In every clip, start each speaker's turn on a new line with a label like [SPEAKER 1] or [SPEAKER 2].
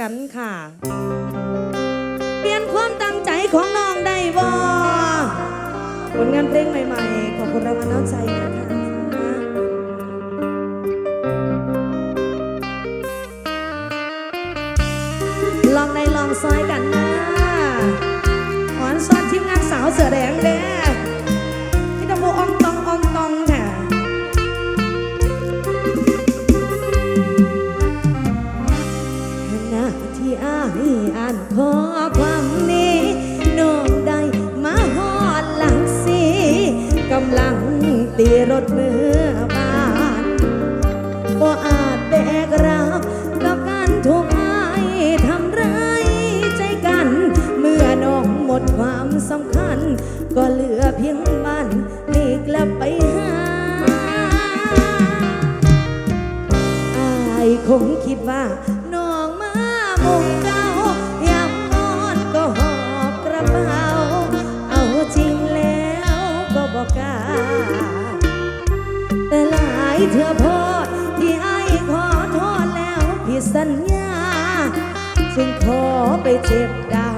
[SPEAKER 1] กันค่ะ ตีรถเมื่อบานบ่อาจแบกรับกับการถูกอายทำไรใจกัน เมื่อน้องหมดความสำคัญ ก็เหลือเพียงบ้านนี่กลับไปหาอายคงคิดว่าน้องมามุงเกายามนอนก็หอบกระเป๋า เอาจริงแล้วก็บอกกล้า แต่หลายเธอพอที่ไอ้ขอโทษแล้วผิดสัญญา จึงขอไปเจ็บดาว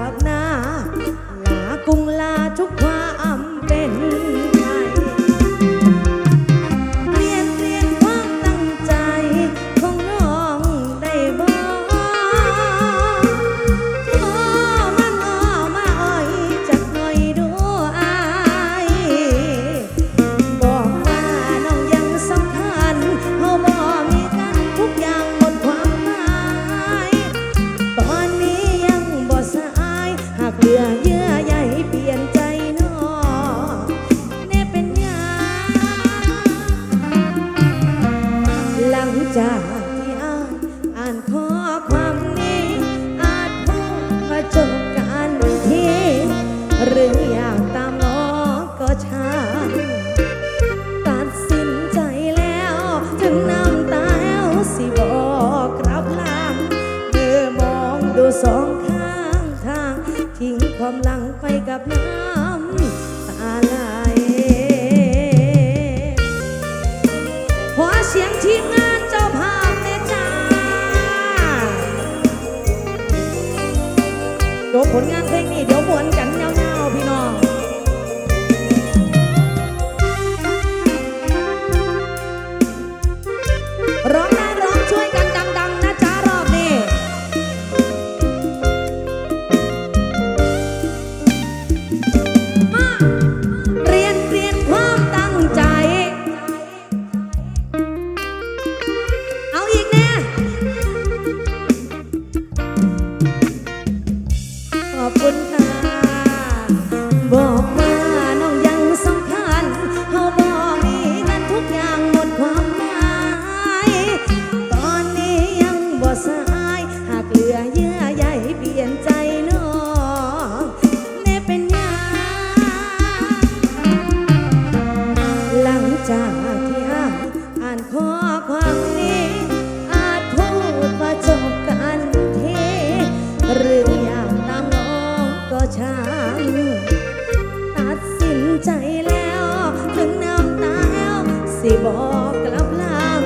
[SPEAKER 1] ใจแล้ว ถึงน้ำตาแอวสิบอกกลับหลัง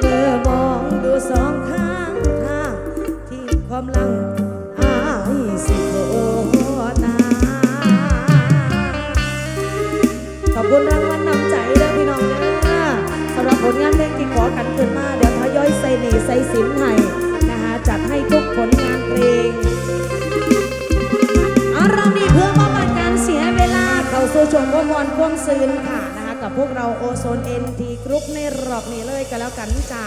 [SPEAKER 1] เมื่อมองดูสองข้างทางที่ความลังอายสิโอตา ขอบคุณรางวัลนำใจเด้อพี่น้องเด้อสำหรับผลงานเพลงที่ขอขันขึ้นมา เดี๋ยวทยอยใส่หนีใส่สินไห้ สู่ชมร่วมวอนร่วงซื้นค่ะนะคะกับพวกเราโอโซนเอ็นทีกรุ๊ปในรอบนี้เลยก็แล้วกันจ้า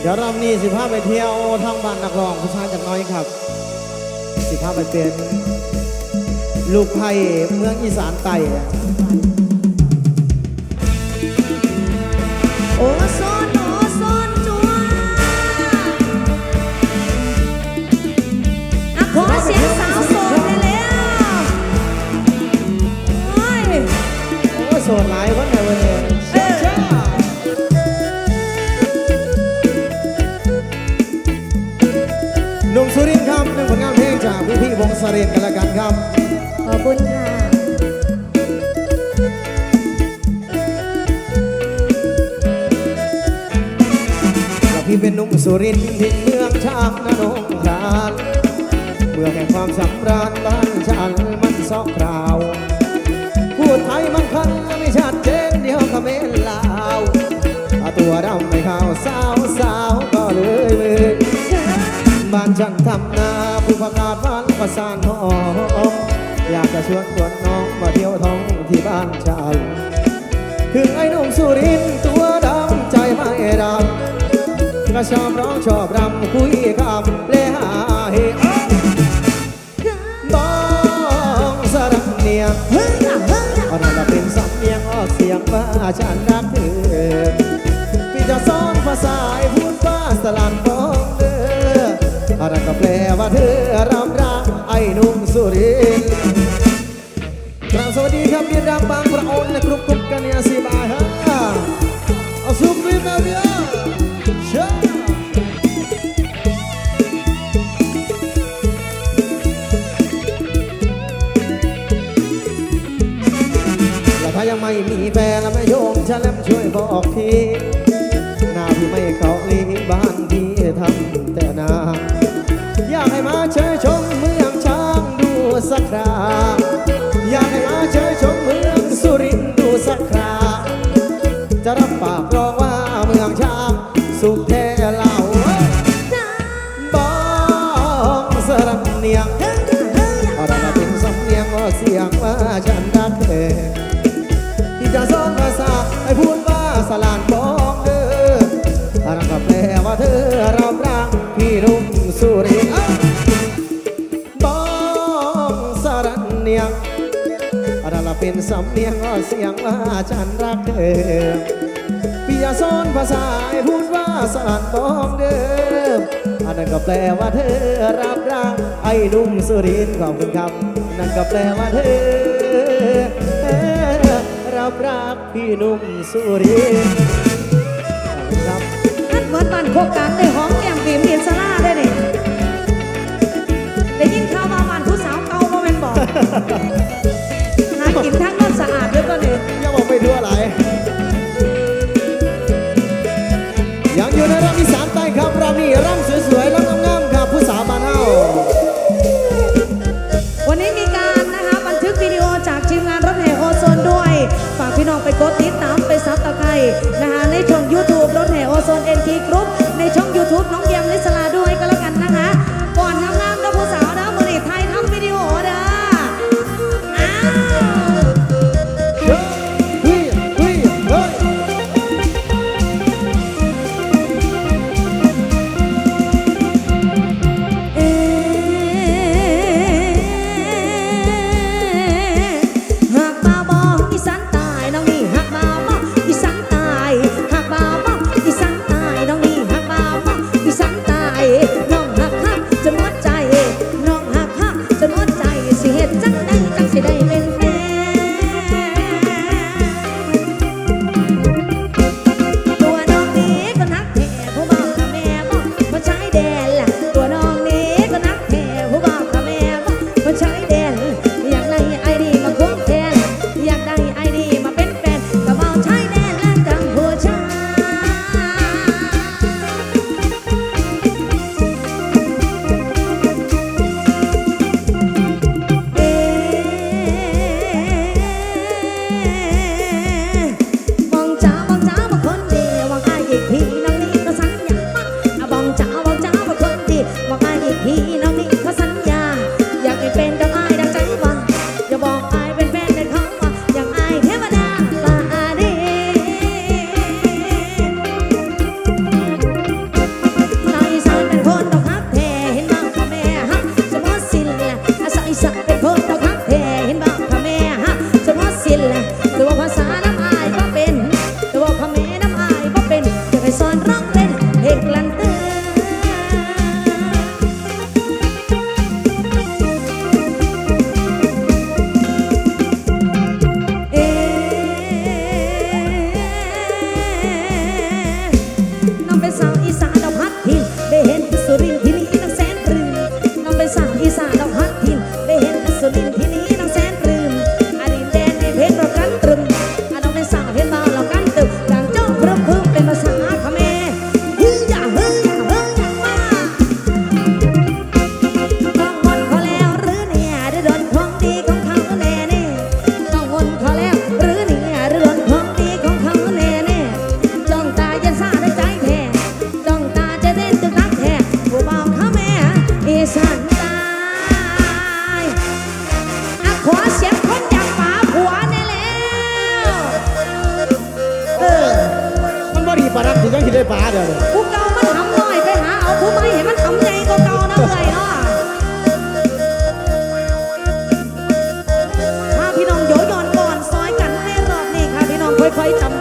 [SPEAKER 2] เดี๋ยวรอบนี้สิพาไปเที่ยวทั้งบ้านนักร้องผู้ชายจากน้อยครับ สิพาไปเป็นลูกไผ่เมืองอีสานไต่
[SPEAKER 1] โอโซ เป็
[SPEAKER 2] นหนุ่มสุรินทร์ที่เมืองช้างนนงครานเมืองแห่งความสำราญบ้านฉันมันซอกคราว พูดไทยมันคันไม่ชัดเจนเดียวกับเมนลาวอาตัวดำไม่เข้าวสาวสาวก็เลยมือบ้านฉันทำนาผู้ประกาศบ้านประสานหอมอยากจะชวนชวนน้องมาเที่ยวท้องที่บ้านฉันถึงไอ้หนุ่มสุรินทร์ตัวดำใจไม่ดำ ก็ชอบร้องชอบรำคุยคำเลหาเฮบ้องสรักเนียง
[SPEAKER 1] เฮ้ยล่ะเฮ้ยล่ะ
[SPEAKER 2] เอาเป็นสำเนียงออกเสียงว่าฉันรักเธอพี่จะสอนภาษาให้พูดว่าสลันบ้องเด้ออะไรก็แปลว่าเธอรับรักไอ้หนุ่มสุรินทร์กราบสวัสดีครับเรียนดังบางประอนและกรุ๊ปกรุ๊ปกันเนี่ยสิบายฮะเอาซุปริมนะเบีย อกทีหน้าพี่ไม่เกาหลีบ้านพี่ทำแต่นา อยากให้มาเชยชมเมืองช้างดูสักคราอยากให้มาเชยชมเมืองสุรินทร์ดูสักคราจะรับปากรองว่าเมืองช้างสุขแท้ สุรินบ้องสารันเนียงอะไรละเป็นสำเนียงเสียงว่าฉันรักเธอพี่อยาสอนภาษาพูดว่าสารบ้องเดิมอันนั้นก็แปลว่าเธอรับรักไอ้นุ่มสุรินขอบคุณครับนั่นก็แปลว่าเธอรับรักพี่นุ่มสุรินทร์ขอบคุณครับ
[SPEAKER 1] ท่นเหมือนบ้านโคกกลางได้หอม หากินทั้งน้ำสะอาดด้วยตัวนี้
[SPEAKER 2] อย่าบอกไปทั่วไหลายยังอยู่ในรำอีสานใต้ครับรำนี่รำสวยๆรำงามๆครับผู้สาวมานเฮา
[SPEAKER 1] วันนี้มีการนะคะบันทึกวิดีโอจากทีมงานรถแห่โอโซนด้วย ฝากพี่น้องไปกดติดตามไปซับตะไคร้นะคะในช่อง YouTube รถแห่โอโซน NT Group ในช่อง YouTube น้องเยียมลิสลาด้วย ปาดักถึงก็กิน
[SPEAKER 2] ได้ปลาเดียว
[SPEAKER 1] ผู้เก่ามันทำลอยไปหาเอาผู้ใหม่ให้มันทำใหญ่กว่าเก่านะเลยเนาะถ้าพี่น้องโยยอนก่อนซอยกันให้รอบนี้ค่ะพี่น้องค่อยๆจำ